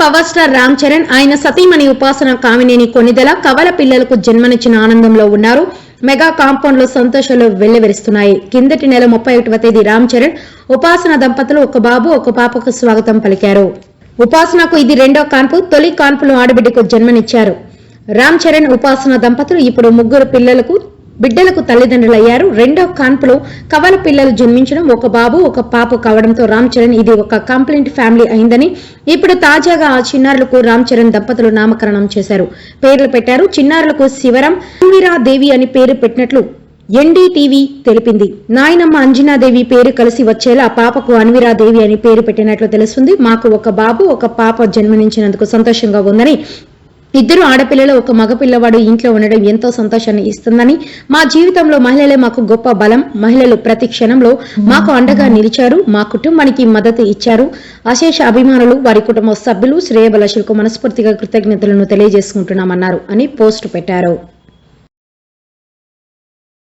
Power star Ram Charan ఆయన సతీమణి ఉపాసన కామినేని కొనిదెల కవల పిల్లలకు జన్మనిచ్చిన ఆనందంలో ఉన్నారు. మెగా కాంపౌండ్లో సంతోషాలు వెల్లివిరుస్తున్నాయి. కిందటి నెల ముప్పై ఒకటవ తేదీ రామ్ చరణ్ ఉపాసన దంపతులు ఒక బాబు ఒక పాపకు స్వాగతం పలికారు. ఉపాసనకు ఇది రెండో కాన్పు తొలి కాన్పులో ఆడబిడ్డకు జన్మనిచ్చారు. రామ్ చరణ్ ఉపాసన దంపతులు ఇప్పుడు ముగ్గురు పిల్లలకు బిడ్డలకు తల్లిదండ్రులయ్యారు. రెండో కాన్పులో కవల పిల్లలు జన్మించడం ఒక బాబు ఒక పాప కావడంతో రామ్ చరణ్ ఇది ఒక కంప్లైంట్ ఫ్యామిలీ అయిందని ఇప్పుడు తాజాగా ఆ చిన్నారులకు రామ్ చరణ్ దంపతులు నామకరణం చేశారు. పేర్లు పెట్టారు. చిన్నారులకు శివరం దేవి అని పేరు పెట్టినట్లు ఎన్డీటీవీ తెలిపింది. నాయనమ్మ అంజనాదేవి పేరు కలిసి వచ్చేలా పాపకు అన్విరాదేవి అని పేరు పెట్టినట్లు తెలుస్తుంది. మాకు ఒక బాబు ఒక పాప జన్మనించినందుకు సంతోషంగా ఉందని ఇద్దరు ఆడపిల్లలు ఒక మగపిల్లవాడు ఇంట్లో ఉండడం ఎంతో సంతోషాన్ని ఇస్తుందని మా జీవితంలో మహిళలే మాకు గొప్ప బలం మహిళలు ప్రతి క్షణంలో మాకు అండగా నిలిచారు మా కుటుంబానికి మద్దతు ఇచ్చారు. అశేష అభిమానులు వారి కుటుంబ సభ్యులు శ్రేయబలశులకు మనస్ఫూర్తిగా కృతజ్ఞతలను తెలియజేసుకుంటున్నామన్నారు అని పోస్టు పెట్టారు.